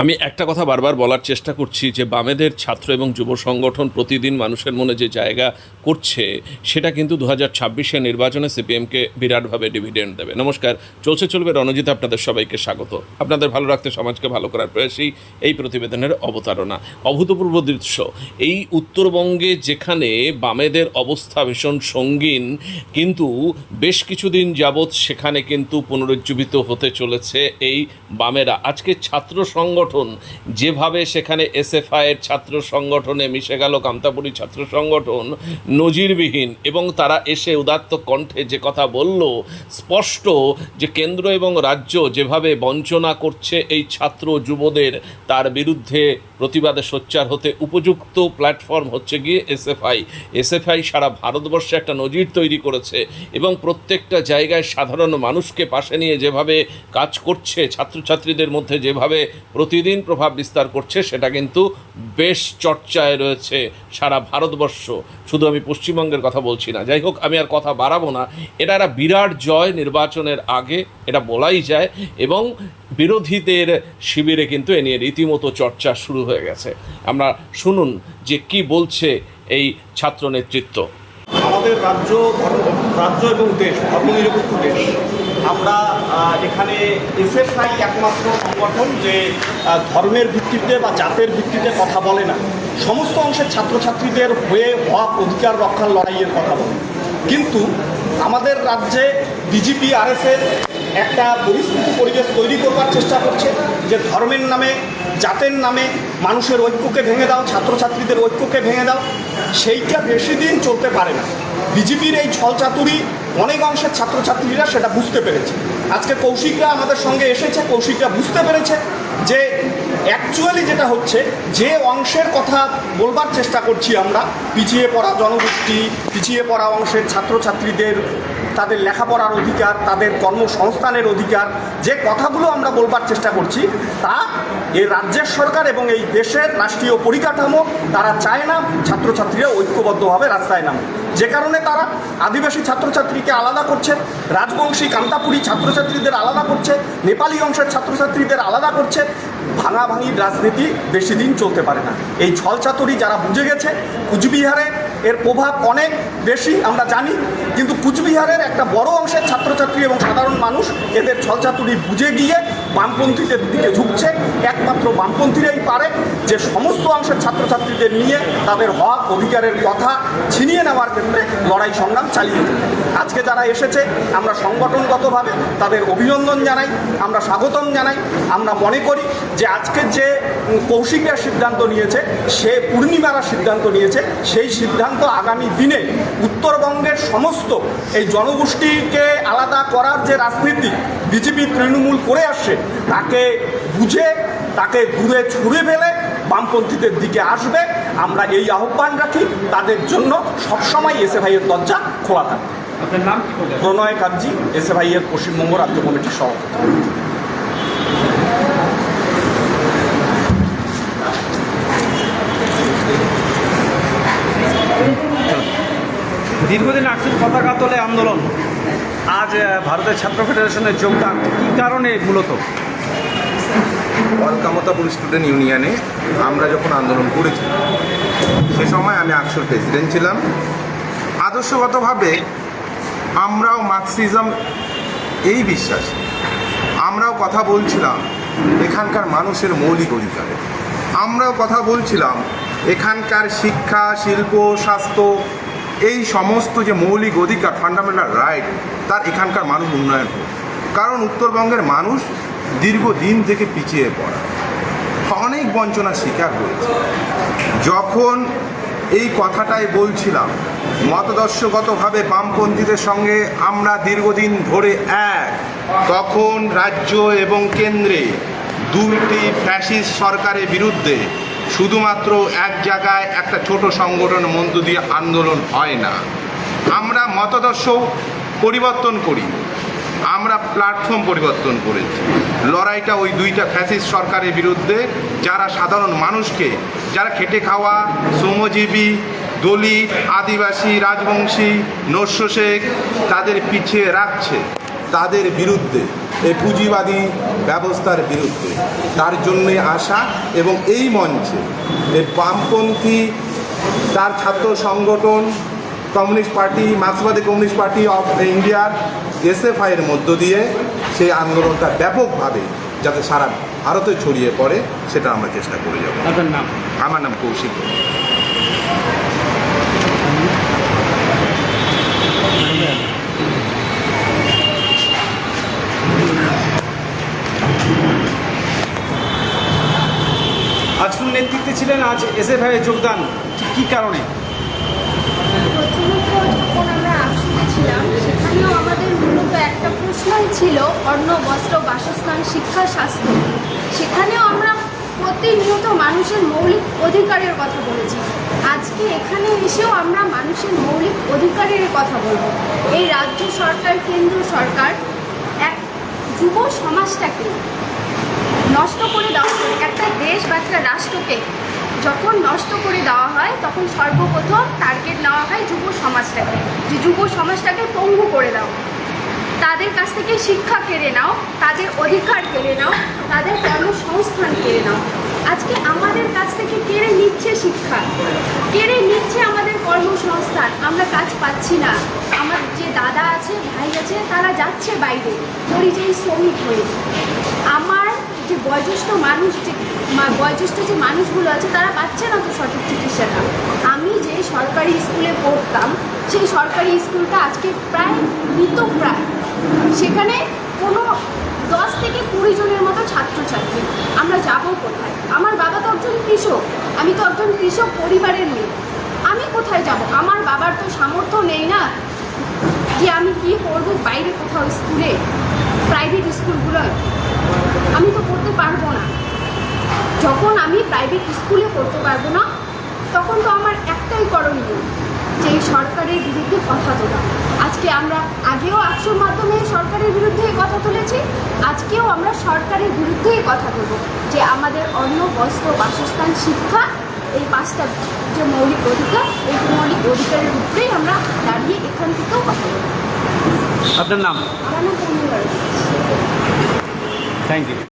আমি একটা কথা বারবার বলার চেষ্টা করছি যে বামেদের ছাত্র এবং যুব সংগঠন প্রতিদিন মানুষের মনে যে জায়গা করছে, সেটা কিন্তু দু হাজার ছাব্বিশে নির্বাচনে সিপিএমকে বিরাটভাবে ডিভিডেন্ড দেবে। নমস্কার, চলছে চলবে রণজিৎ, আপনাদের সবাইকে স্বাগত। আপনাদের ভালো রাখতে সমাজকে ভালো করার প্রয়াসেই এই প্রতিবেদনের অবতারণা। অভূতপূর্ব দৃশ্য, এই উত্তরবঙ্গে যেখানে বামেদের অবস্থা ভীষণ সঙ্গীন, কিন্তু বেশ কিছুদিন যাবৎ সেখানে কিন্তু পুনরুজ্জীবিত হতে চলেছে এই বামেরা। আজকে ছাত্র সংগঠন যেভাবে সেখানে এসএফআইয়ের ছাত্র সংগঠনে মিশে গেল, কামতাপুরি ছাত্র সংগঠন, নজিরবিহীন, এবং তারা এসে উদাত্ত কণ্ঠে যে কথা বলল, স্পষ্ট যে কেন্দ্র এবং রাজ্য যেভাবে বঞ্চনা করছে এই ছাত্র যুবদের, তার বিরুদ্ধে প্রতিবাদে সোচ্চার হতে উপযুক্ত প্ল্যাটফর্ম হচ্ছে গিয়ে এসএফআই। এসএফআই সারা ভারতবর্ষে একটা নজির তৈরি করেছে এবং প্রত্যেকটা জায়গায় সাধারণ মানুষকে পাশে নিয়ে যেভাবে কাজ করছে, ছাত্রছাত্রীদের মধ্যে যেভাবে প্রতিদিন প্রভাব বিস্তার করছে, সেটা কিন্তু বেশ চর্চায় রয়েছে সারা ভারতবর্ষ। শুধু আমি পশ্চিমবঙ্গের কথা বলছি না। যাই হোক, আমি আর কথা বাড়াবো না। এটা একটা বিরাট জয় নির্বাচনের আগে, এটা বলাই যায় এবং বিরোধীদের শিবিরে কিন্তু এ নিয়ে রীতিমতো চর্চা শুরু হয়ে গেছে। আমরা শুনুন যে কি বলছে এই ছাত্র নেতৃত্ব আমাদের রাজ্য রাজ্য এবং দেশ, ধর্মনিরপেক্ষ দেশ, আমরা এখানে এসএফআই একমাত্র সংগঠন যে ধর্মের ভিত্তিতে বা জাতের ভিত্তিতে কথা বলে না। সমস্ত অংশের ছাত্রছাত্রীদের হয়ে হক অধিকার রক্ষার লড়াইয়ের কথা বলে। কিন্তু আমাদের রাজ্যে বিজেপি, আরএসএস একটা পরিস্থিতি পরিবেশ তৈরি করবার চেষ্টা করছে যে ধর্মের নামে, জাতের নামে, মানুষের ঐক্যকে ভেঙে দাও, ছাত্রছাত্রীদের ঐক্যকে ভেঙে দাও, সেইটা বেশি দিন চলতে পারে না। বিজেপির এই ছলচাতুরি অনেক অংশের ছাত্রছাত্রীরা সেটা বুঝতে পেরেছে। আজকে কৌশিকরা আমাদের সঙ্গে এসেছে, কৌশিকরা বুঝতে পেরেছে যে অ্যাকচুয়ালি যেটা হচ্ছে, যে অংশের কথা বলবার চেষ্টা করছি আমরা, পিছিয়ে পড়া জনগোষ্ঠী, পিছিয়ে পড়া অংশের ছাত্রছাত্রীদের, তাদের লেখাপড়ার অধিকার, তাদের কর্মসংস্থানের অধিকার, যে কথাগুলো আমরা বলবার চেষ্টা করছি, তা এই রাজ্যের সরকার এবং এই দেশের রাষ্ট্রীয় পরিকাঠামো, তারা চায় না ছাত্রছাত্রীরা ঐক্যবদ্ধভাবে রাস্তায় নামে যে কারণে তারা আদিবাসী ছাত্রছাত্রীকে আলাদা করছে, রাজবংশী কান্তাপুরী ছাত্রছাত্রীদের আলাদা করছে, নেপালি অংশের ছাত্রছাত্রীদের আলাদা করছে। ভাঙাভাঙির রাজনীতি বেশি দিন চলতে পারে না। এই ছলচাতুরি যারা বুঝে গেছে, কুচবিহারে এর প্রভাব অনেক বেশি, আমরা জানি, কিন্তু কুচবিহারের একটা বড় অংশের ছাত্রছাত্রী এবং সাধারণ মানুষ এদের ছলচাতুরি বুঝে গিয়ে বামপন্থীদের দিকে ঝুঁকছে, একমাত্র বামপন্থীরাই পারে যে সমস্ত অংশের ছাত্রছাত্রীদের নিয়ে তাদের হক অধিকারের কথা ছিনিয়ে নেওয়ার ক্ষেত্রে লড়াই সংগ্রাম চালিয়ে আজকে যারা এসেছে, আমরা সংগঠনগতভাবে তাদের অভিনন্দন জানাই, আমরা স্বাগতম জানাই, আমরা মনে করি যে আজকে যে কৌশিকরা সিদ্ধান্ত নিয়েছে, সে পূর্ণিমারা সিদ্ধান্ত নিয়েছে, সেই সিদ্ধান্ত আগামী দিনে উত্তরবঙ্গের সমস্ত এই জনগোষ্ঠীকে আলাদা করার যে রাজনীতি বিজেপি তৃণমূল করে আসছে তাকে বুঝে তাকে দূরে ছুঁড়ে ফেলে বামপন্থীদের দিকে আসবে। আমরা এই আহ্বান রাখি তাদের জন্য সবসময় এসে ভাইয়ের দরজা খোলা থাকবে। আপনার নাম কি বলবেন প্রণয় কাঞ্জি এসে ভাইয়ের পশ্চিমবঙ্গ রাজ্য কমিটির সভাপতি দীর্ঘদিন আকসির পতাকা তোলে আন্দোলন। আজ ভারতের ছাত্র ফেডারেশনের যোগদান, কী কারণে মূলত? অলকামতাপুর স্টুডেন্ট ইউনিয়নে আমরা যখন আন্দোলন করেছি, সে সময় আমি আকসর প্রেসিডেন্ট ছিলাম। আদর্শগতভাবে আমরাও মার্কসিজম এই বিশ্বাস। আমরাও কথা বলছিলাম, এখানকার মানুষের মৌলিক অধিকারে। আমরাও কথা বলছিলাম, এখানকার শিক্ষা, শিল্প, স্বাস্থ্য এই সমস্ত যে মৌলিক অধিকার ফান্ডামেন্টাল রাইট তার এখানকার মানুষ উন্নয়ন হোক। কারণ উত্তরবঙ্গের মানুষ দীর্ঘদিন থেকে পিছিয়ে পড়া। অনেক বঞ্চনার শিকার হয়েছে। যখন এই কথাটাই বলছিলাম, মতদর্শগতভাবে বামপন্থীদের সঙ্গে আমরা দীর্ঘদিন ধরে এক, তখন রাজ্য এবং কেন্দ্রে দুটি ফ্যাসিস্ট সরকারের বিরুদ্ধে শুধুমাত্র এক জায়গায় একটা ছোট সংগঠন মধ্য দিয়ে আন্দোলন হয় না। আমরা মতাদর্শ পরিবর্তন করি। আমরা প্ল্যাটফর্ম পরিবর্তন করেছি। লড়াইটা ওই দুইটা ফ্যাসিস্ট সরকারের বিরুদ্ধে, যারা সাধারণ মানুষকে, যারা খেটে খাওয়া, শ্রমজীবী, দলিত, আদিবাসী, রাজবংশী নস্য শেখ তাদের পিছিয়ে রাখছে। তাদের বিরুদ্ধে এই পুঁজিবাদী ব্যবস্থার বিরুদ্ধে। তার জন্যে আসা এবং এই মঞ্চে এই বামপন্থী তার ছাত্র সংগঠন কমিউনিস্ট পার্টি মার্ক্সবাদী কমিউনিস্ট পার্টি অফ ইন্ডিয়ার এসএফআইয়ের মধ্য দিয়ে সেই আন্দোলনটা ব্যাপকভাবে যাতে সারা ভারতে ছড়িয়ে পড়ে সেটা আমরা চেষ্টা করে যাব। আমার নাম কৌশিক। নেতৃত্বে ছিলেন আজ এসএফআই যোগদান, ঠিক কী কারণে? প্রথমত যখন আমরা আসলে ছিলাম, সেখানেও আমাদের মূলত একটা প্রশ্নই ছিল, অন্ন, বস্ত্র, বাসস্থান, শিক্ষা, স্বাস্থ্য। সেখানেও আমরা প্রতিনিয়ত মানুষের মৌলিক অধিকারের কথা বলেছি। আজকে এখানে এসেও আমরা মানুষের মৌলিক অধিকারের কথা বলব। এই রাজ্য সরকার, কেন্দ্র সরকার, এক যুব সমাজটাকে নষ্ট করে দেওয়া হয়। একটা দেশ বা একটা রাষ্ট্রকে যখন নষ্ট করে দেওয়া হয়, তখন সর্বপ্রথম টার্গেট নেওয়া হয় যুব সমাজটাকে। যে যুব সমাজটাকে পঙ্গু করে দাও। তাদের কাছ থেকে শিক্ষা কেড়ে নাও, তাদের অধিকার কেড়ে নাও, তাদের কর্মসংস্থান কেড়ে নাও। আজকে আমাদের কাছ থেকে কেড়ে নিচ্ছে শিক্ষা। কেড়ে নিচ্ছে আমাদের কর্মসংস্থান। আমরা কাজ পাচ্ছি না। আমার যে দাদা আছে, ভাই আছে, তারা যাচ্ছে বাইরে। পরিযায়ী শ্রমিক হয়ে। আমার যে বয়োজ্যেষ্ঠ মানুষ যে বয়োজ্যেষ্ঠ যে মানুষগুলো আছে, তারা পাচ্ছে না তো সঠিক চিকিৎসাটা। আমি যে সরকারি স্কুলে পড়তাম, সেই সরকারি স্কুলটা আজকে প্রায় মৃতপ্রায় সেখানে কোনো দশ থেকে কুড়ি জনের মতো ছাত্রছাত্রী। আমরা যাব কোথায়? আমার বাবা তো একজন কৃষক, আমি তো একজন কৃষক পরিবারের মেয়ে। আমি কোথায় যাব? আমার বাবার তো সামর্থ্য নেই না যে আমি কি করব বাইরে কোথাও স্কুলে প্রাইভেট স্কুলগুলোয়। আমি তো করতে পারব না। যখন আমি প্রাইভেট স্কুলে পড়তে পারব না তখন তো আমার একটাই করণীয় যে সরকারের বিরুদ্ধে কথা তোলা। আজকে আমরা আগেও একশোর মাধ্যমে সরকারের বিরুদ্ধে কথা তুলেছি আজকেও আমরা সরকারের বিরুদ্ধেই কথা বলব যে আমাদের অন্ন বস্ত্র বাসস্থান শিক্ষা এই পাঁচটা যে মৌলিক অধিকার এই মৌলিক অধিকারের উপরেই আমরা দাঁড়িয়ে এখান থেকেও কথা বলব। আপনার নাম? আমার নাম থ্যাংক ইউ